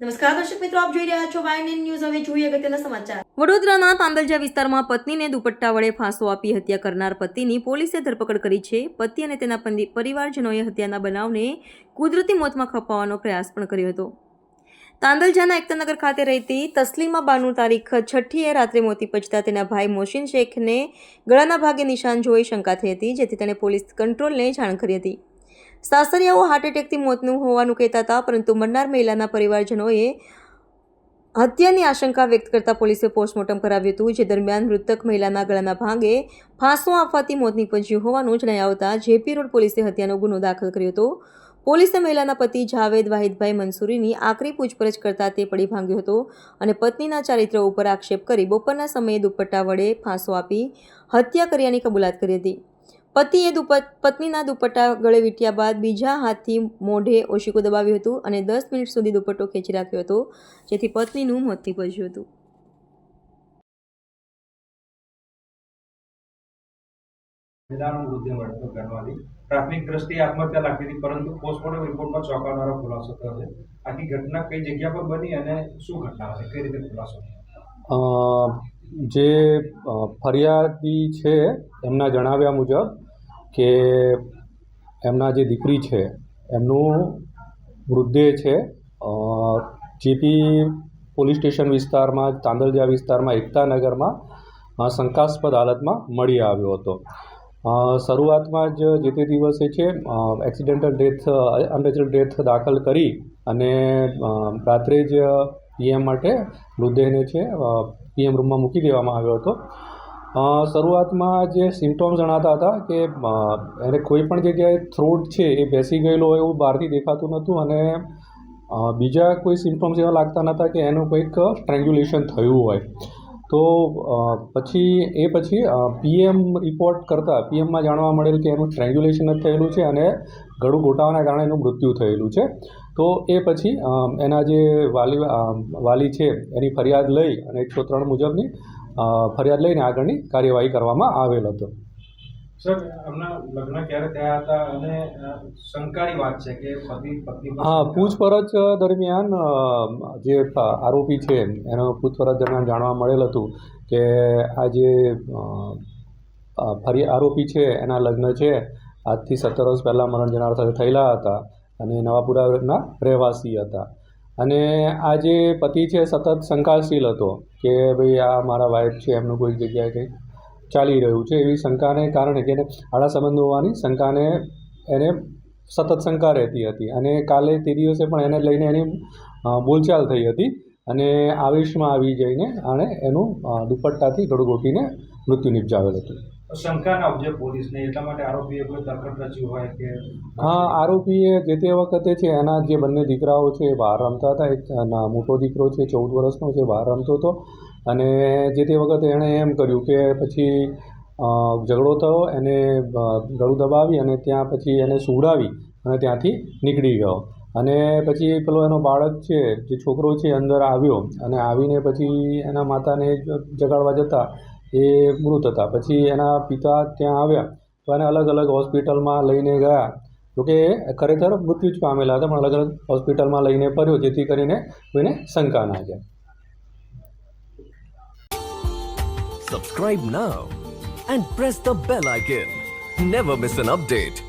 નમસ્કાર દર્શક મિત્રો, આપ જોઈ રહ્યા છો વાયન ન્યૂઝ હવે જોઈએ અગત્યના સમાચાર. વડોદરાના તાંદલજા વિસ્તારમાં પત્નીને દુપટ્ટા વડે ફાંસો આપી હત્યા કરનાર પતિની પોલીસે ધરપકડ કરી છે. પતિ અને તેના પરિવારજનોએ હત્યાના બનાવને કુદરતી મોતમાં ખપાવવાનો પ્રયાસ પણ કર્યો હતો. તાંદલજાના એકતાનગર ખાતે રહેતી તસ્લીમા બાનુ તારીખ છઠ્ઠીએ રાત્રે મોતી પચતા તેના ભાઈ મોશિન શેખને ગળાના ભાગે નિશાન જોઈ શંકા થઈ હતી, જેથી તેણે પોલીસ કંટ્રોલને જાણ કરી હતી. સાસરિયાઓ હાર્ટ એટેકથી મોતનું હોવાનું કહેતા હતા, પરંતુ મરનાર મહિલાના પરિવારજનોએ હત્યાની આશંકા વ્યક્ત કરતા પોલીસે પોસ્ટમોર્ટમ કરાવ્યું હતું, જે દરમિયાન મૃતક મહિલાના ગળાના ભાગે ફાંસો આપવાથી મોત નીપજ્યું હોવાનું જણાઈ આવતા જેપી રોડ પોલીસે હત્યાનો ગુનો દાખલ કર્યો હતો. પોલીસે મહિલાના પતિ જાવેદ વાહિદભાઈ મંસૂરીની આકરી પૂછપરછ કરતા તે પડી ભાંગ્યો હતો અને પત્નીના ચારિત્ર ઉપર આક્ષેપ કરી બપોરના સમયે દુપટ્ટા વડે ફાંસો આપી હત્યા કર્યાની કબૂલાત કરી હતી. પતિએ દુપટ પત્નીના દુપટ્ટા ગળે વીંટ્યા બાદ બીજા હાથથી મોઢે ઓશિકો દબાવ્યું હતું અને દસ મિનિટ સુધી દુપટ્ટો ખેંચી રાખ્યો હતો જેથી પત્નીનું મોત નીપજ્યું હતું. મળતો પ્રાથમિક દ્રષ્ટિએ આત્મહત્યા લાગતી હતી પરંતુ પોસ્ટમોર્ટમ રિપોર્ટમાં ચોંકાવનારો ખુલાસો થયો છે. આખી ઘટના કઈ જગ્યા પર બની અને શું ઘટના હતી કઈ રીતે ખુલાસો અ, જે ફરિયાદી છે એમના જણાવ્યા મુજબ કે એમના જે દીકરી છે, એમનું મૃતદેહ છે જેપી પોલીસ સ્ટેશન વિસ્તારમાં, તાંદલજા વિસ્તારમાં એકતાનગરમાં શંકાસ્પદ હાલતમાં મળી આવ્યો હતો. શરૂઆતમાં જ જે તે દિવસે છે એક્સિડેન્ટલ ડેથ અનનેચરલ ડેથ દાખલ કરી અને રાત્રે જ પીએમ માટે મૃતદેહને છે પીએમ રૂમમાં મૂકી દેવામાં આવ્યો હતો. શરૂઆતમાં જે સિમ્ટોમ્સ જણાતા હતા કે એને કોઈ પણ જગ્યાએ થ્રોટ છે એ બેસી ગયેલો હોય એવું બહારથી દેખાતું નહોતું અને બીજા કોઈ સિમ્ટોમ્સ એવા લાગતા નહોતા કે એનું કંઈક સ્ટ્રેંગ્યુલેશન થયું હોય. તો પછી, એ પછી પીએમ રિપોર્ટ કરતાં પીએમમાં જાણવા મળેલ કે એનું સ્ટ્રેંગ્યુલેશન જ થયેલું છે અને ગળું ઘોટાવાના કારણે એનું મૃત્યુ થયેલું છે. તો એ પછી એના જે વાલી વાલી છે એની ફરિયાદ લઈ અને એકસો ત્રણ મુજબની ફરિયાદ લઈને આગળની કાર્યવાહી કરવામાં આવેલ હતો. સર લગ્ન ક્યારે થયા હતા અને શંકાની વાત છે કે પતિ પત્ની હા પૂછપરછ દરમિયાન જે આરોપી છે એનો પૂછપરછ દરમિયાન જાણવા મળેલ હતું કે આ જે ફરી આરોપી છે એના લગ્ન છે આજથી સત્તર વર્ષ પહેલાં મરણ જનાર સાથે થયેલા હતા અને નવાપુરાના રહેવાસી હતા. અને આ જે પતિ છે સતત શંકાશીલ હતો કે ભાઈ આ મારા વાઈફ છે, એમનું કોઈ જગ્યાએ કંઈક ચાલી રહ્યું છે, એવી શંકાને કારણે કે આડા સંબંધ હોવાની શંકાને એને સતત શંકા રહેતી હતી. અને કાલે તે દિવસે પણ એને લઈને એની બોલચાલ થઈ હતી અને આવેશમાં આવી જઈને આણે એનું દુપટ્ટાથી ગળું ઘોટીને મૃત્યુ નિપજાવેલ હતું. શંકા ઉપજે પોલીસને એટલા માટે આરોપીએ કોઈ તરકટ રચ્યું હોય કે હા, આરોપીએ જે તે વખતે છે, એના જે બંને દીકરાઓ છે બહાર રમતા હતા. એક મોટો દીકરો છે, ચૌદ વર્ષનો છે, બહાર રમતો હતો. અને જે તે વખતે એણે એમ કર્યું કે પછી ઝઘડો થયો, એને ગળું દબાવી અને ત્યાં પછી એને સુવડાવી અને ત્યાંથી નીકળી ગયો. અને પછી પેલો એનો બાળક છે, જે છોકરો છે અંદર આવ્યો. અને આવીને પછી એના માતાને જગાડવા જતા એ મૃત હતા. પછી એના પિતા ત્યાં આવ્યા તો એને અલગ અલગ હોસ્પિટલમાં લઈને ગયા. જોકે ખરેખર મૃત્યુ જ પામેલા હતા, પણ અલગ અલગ હોસ્પિટલમાં લઈને ફર્યો, જેથી કરીને કોઈને શંકા ના જાય. Subscribe now and press the bell icon never miss an update.